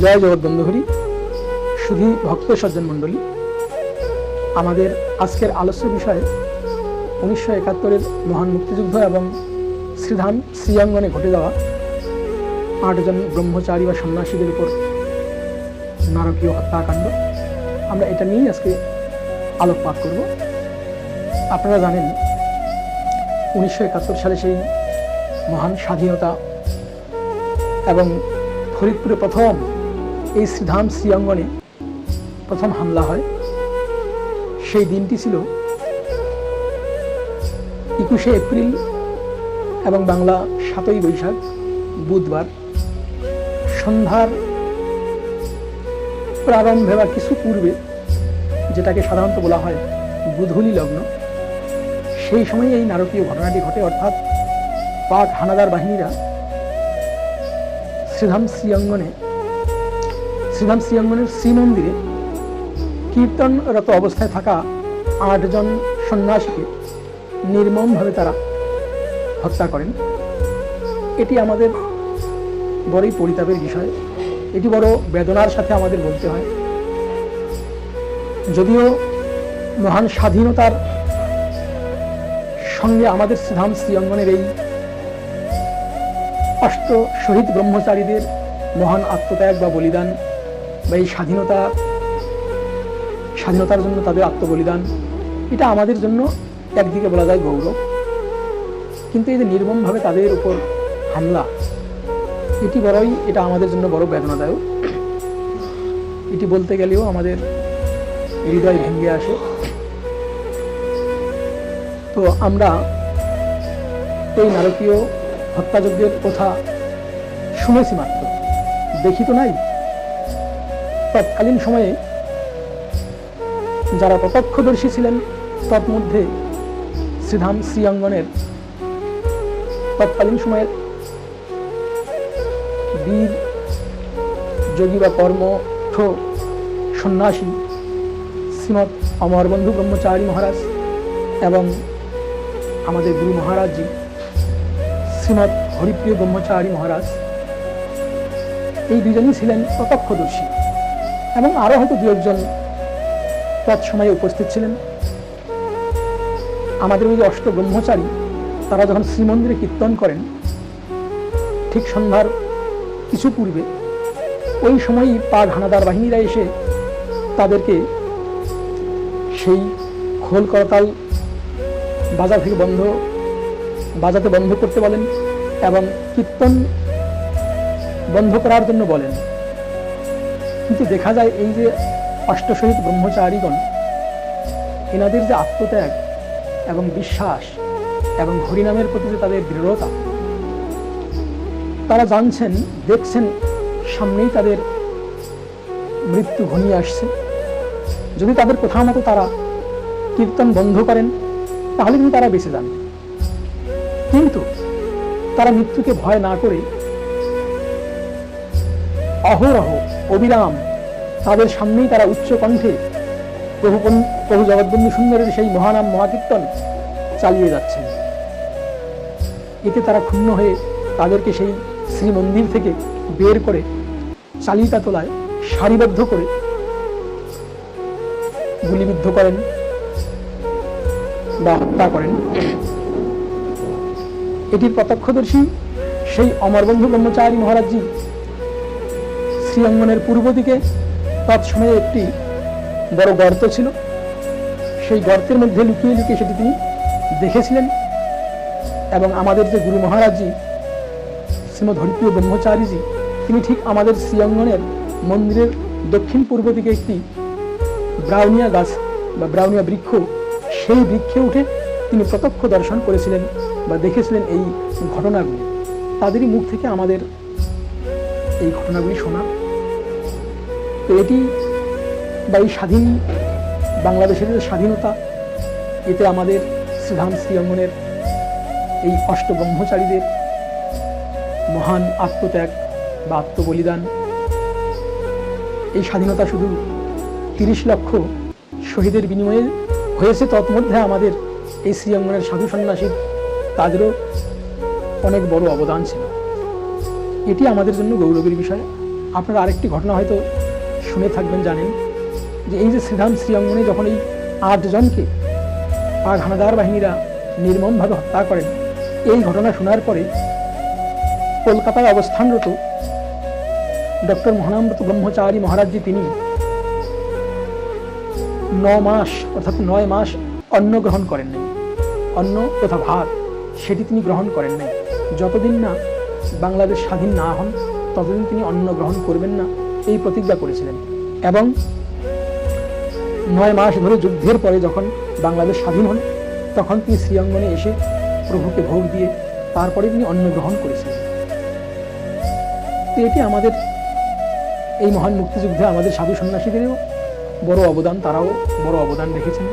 জয় জগৎবন্ধু হরি শুধু ভক্ত সজ্জন মণ্ডলী, আমাদের আজকের আলোচ্য বিষয়ে উনিশশো একাত্তরের মহান মুক্তিযুদ্ধ এবং শ্রীধাম শ্রীঅঙ্গনে ঘটে যাওয়া আটজন ব্রহ্মচারী বা সন্ন্যাসীদের উপর নারকীয় হত্যাকাণ্ড, আমরা এটা নিয়েই আজকে আলোকপাত করব। আপনারা জানেন, উনিশশো একাত্তর সালে সেই মহান স্বাধীনতা এবং ফরিদপুরে প্রথম এই শ্রীধাম শ্রীঅঙ্গনে প্রথম হামলা হয়। সেই দিনটি ছিল একুশে এপ্রিল এবং বাংলা সাতই বৈশাখ, বুধবার। সন্ধ্যার প্রারম্ভে বা কিছু পূর্বে যেটাকে সাধারণত বলা হয় বুধুলি লগ্ন, সেই সময় এই নারকীয় ঘটনাটি ঘটে। অর্থাৎ পাক হানাদার বাহিনীরা শ্রীধাম শ্রীঅঙ্গনে, শ্রীধাম শ্রীঅঙ্গনের শ্রীমন্দিরে কীর্তনরত অবস্থায় থাকা আটজন সন্ন্যাসীকে নির্মমভাবে তারা হত্যা করেন। এটি আমাদের বড়ই পরিতাপের বিষয়। এটি বড় বেদনার সাথে আমাদের বলতে হয়। যদিও মহান স্বাধীনতার সঙ্গে আমাদের শ্রীধাম শ্রীঅঙ্গনের এই অষ্ট শহীদ ব্রহ্মচারীদের মহান আত্মত্যাগ বা বলিদান বা এই স্বাধীনতা, স্বাধীনতার জন্য তাদের আত্মবলিদান, এটা আমাদের জন্য একদিকে বলা যায় গৌরব। কিন্তু এই যে নির্মমভাবে তাদের উপর হামলা, এটি বড়ই, এটা আমাদের জন্য বড় বেদনাদায়ক। এটি বলতে গেলেও আমাদের হৃদয় ভেঙে আসে। তো আমরা এই নারকীয় হত্যাযজ্ঞের কথা শুনেছি মাত্র। দেখি তো নাই। তৎকালীন সময়ে যারা প্রত্যক্ষদর্শী ছিলেন, তৎমধ্যে শ্রীধাম শ্রীঅঙ্গনের তৎকালীন সময়ের বীর, যোগী বা কর্মঠ সন্ন্যাসী শ্রীমৎ অমরবন্ধু ব্রহ্মচারী মহারাজ এবং আমাদের গুরু মহারাজজি শ্রীমৎ হরিপ্রিয় ব্রহ্মচারী মহারাজ, এই দুজনই ছিলেন প্রত্যক্ষদর্শী এবং আরও হয়তো দু একজন তৎসময়ে উপস্থিত ছিলেন। আমাদের ওই অষ্ট ব্রহ্মচারী, তারা যখন শ্রীমন্দিরে কীর্তন করেন, ঠিক সন্ধ্যার কিছু পূর্বে, ওই সময়ই পাক হানাদার বাহিনীরা এসে তাদেরকে সেই খোল করতাল বাজার থেকে বন্ধ বাজাতে বন্ধ করতে বলেন এবং কীর্তন বন্ধ করার জন্য বলেন। কিন্তু দেখা যায় এই যে অষ্টশহীদ ব্রহ্মচারীগণ, এনাদের যে আত্মত্যাগ এবং বিশ্বাস এবং হরিনামের প্রতি যে তাদের দৃঢ়তা, তারা জানছেন, দেখছেন, সামনেই তাদের মৃত্যু ঘনিয়ে আসছে। যদি তাদের কথা মতো তারা কীর্তন বন্ধ করেন, তাহলে কিন্তু তারা বেঁচে যান। কিন্তু তারা মৃত্যুকে ভয় না করে অহরহ অবিরাম তাদের সামনেই তারা উচ্চ কণ্ঠে প্রভু প্রভু জগৎবন্ধু সুন্দরের সেই মহানাম মহাকীর্তন চালিয়ে যাচ্ছেন এতে তারা ক্ষুণ্ণ হয়ে তাদেরকে সেই শ্রীমন্দির থেকে বের করে চালিকা তোলায় সারিবদ্ধ করে গুলিবিদ্ধ করেন বা হত্যা করেন। এটির প্রত্যক্ষদর্শী সেই অমরবন্ধু ব্রহ্মচারী মহারাজজি। শ্রীঅঙ্গনের পূর্ব দিকে তৎসময়ে একটি বড় গর্ত ছিল। সেই গর্তের মধ্যে লুকিয়ে লুকিয়ে সেটি তিনি দেখেছিলেন এবং আমাদের যে গুরু মহারাজজি শ্রীমদ হরিপ্রিয় ব্রহ্মচারীজি, তিনি ঠিক আমাদের শ্রীঅঙ্গনের মন্দিরের দক্ষিণ পূর্ব দিকে একটি ব্রাউনিয়া গাছ বা ব্রাউনিয়া বৃক্ষ, সেই বৃক্ষে উঠে তিনি প্রত্যক্ষ দর্শন করেছিলেন। বা দেখেছিলেন এই ঘটনাগুলি, তাদেরই মুখ থেকে আমাদের এই ঘটনাগুলি শোনা। তো এটি বা এই স্বাধীন বাংলাদেশের যে স্বাধীনতা, এতে আমাদের শ্রীধাম শ্রীঅঙ্গনের এই অষ্ট ব্রহ্মচারীদের মহান আত্মত্যাগ বা আত্মবলিদান। এই স্বাধীনতা শুধু তিরিশ লক্ষ শহীদের বিনিময়ে হয়েছে, তৎমধ্যে আমাদের এই শ্রীঅঙ্গনের সাধু সন্ন্যাসীর তাদেরও অনেক বড় অবদান ছিল। এটি আমাদের জন্য গৌরবের বিষয়। আপনারা আরেকটি ঘটনা হয়তো শুনে থাকবেন, জানেন যে এই যে শ্রীধাম শ্রীঅঙ্গনে যখন এই আটজনকে পাক হানাদার বাহিনীরা নির্মমভাবে হত্যা করেন, এই ঘটনা শোনার পরে কলকাতায় অবস্থানরত ডক্টর মহানামৃত ব্রহ্মচারী মহারাজজি তিনি ন মাস, অর্থাৎ নয় মাস অন্ন গ্রহণ করেন নাই অন্ন তথা ভাত সেটি তিনি গ্রহণ করেন নাই। যতদিন না বাংলাদেশ স্বাধীন না হন, ততদিন তিনি অন্ন গ্রহণ করবেন না, এই প্রতিজ্ঞা করেছিলেন। এবং নয় মাস ধরে যুদ্ধের পরে যখন বাংলাদেশ স্বাধীন হন, তখন তিনি শ্রীঅঙ্গনে এসে প্রভুকে ভোগ দিয়ে তারপরে তিনি অন্ন গ্রহণ করেছিলেন এটি আমাদের এই মহান মুক্তিযুদ্ধে আমাদের সাধু সন্ন্যাসীদেরও বড় অবদান, তারাও বড় অবদান রেখেছেন।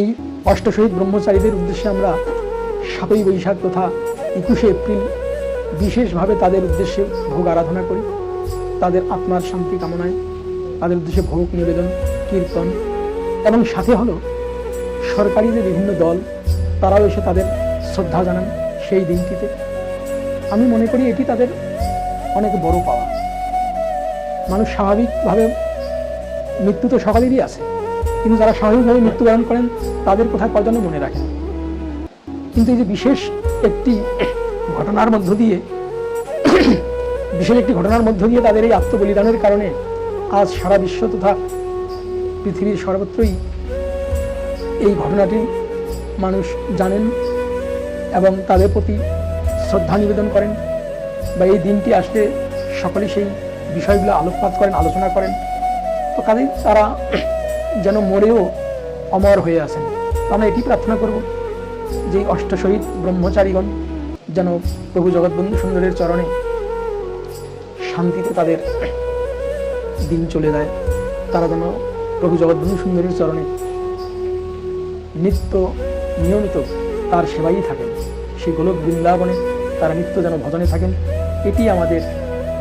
এই অষ্টশহীদ ব্রহ্মচারীদের উদ্দেশ্যে আমরা সাতই বৈশাখ তথা একুশে এপ্রিল বিশেষভাবে তাদের উদ্দেশ্যে ভোগ আরাধনা করি। তাদের আত্মার শান্তি কামনায় তাদের উদ্দেশ্যে ভোগ নিবেদন, কীর্তন এবং সাথে হলো সরকারি যে বিভিন্ন দল, তারাও এসে তাদের শ্রদ্ধা জানান সেই দিনটিতে। আমি মনে করি এটি তাদের অনেক বড় পাওয়া। মানুষ স্বাভাবিকভাবে মৃত্যু তো সকলেরই আছে। কিন্তু যারা স্বাভাবিকভাবে মৃত্যুবরণ করেন, তাদের কথা কজনে মনে রাখেন কিন্তু এই যে বিশেষ একটি ঘটনার মধ্য দিয়ে, বিশেষ একটি ঘটনার মধ্য দিয়ে তাদের এই আত্মবলিদানের কারণে আজ সারা বিশ্ব তথা পৃথিবীর সর্বত্রই এই ঘটনাটি মানুষ জানেন এবং তাদের প্রতি শ্রদ্ধা নিবেদন করেন বা এই দিনটি আসলে সকলে সেই বিষয়গুলো আলোকপাত করেন, আলোচনা করেন। তো কাজেই তারা যেন মরেও অমর হয়ে আছেন। আমরা এটি প্রার্থনা করব যে এই অষ্টশহীদ ব্রহ্মচারীগণ যেন প্রভু জগৎবন্ধু সুন্দরের চরণে শান্তিতে তাদের দিন চলে যায়। তারা যেন প্রভু জগৎবন্ধু সুন্দরের চরণে নিত্য নিয়মিত তার সেবাই থাকেন। সেই গোলক বৃন্দাবনে তারা নিত্য যেন ভজনে থাকেন, এটি আমাদের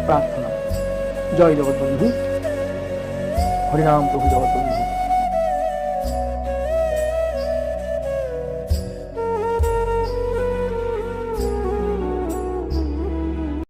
প্রার্থনা। জয় জগৎবন্ধু। হরিনাম প্রভু জগৎবন্ধু।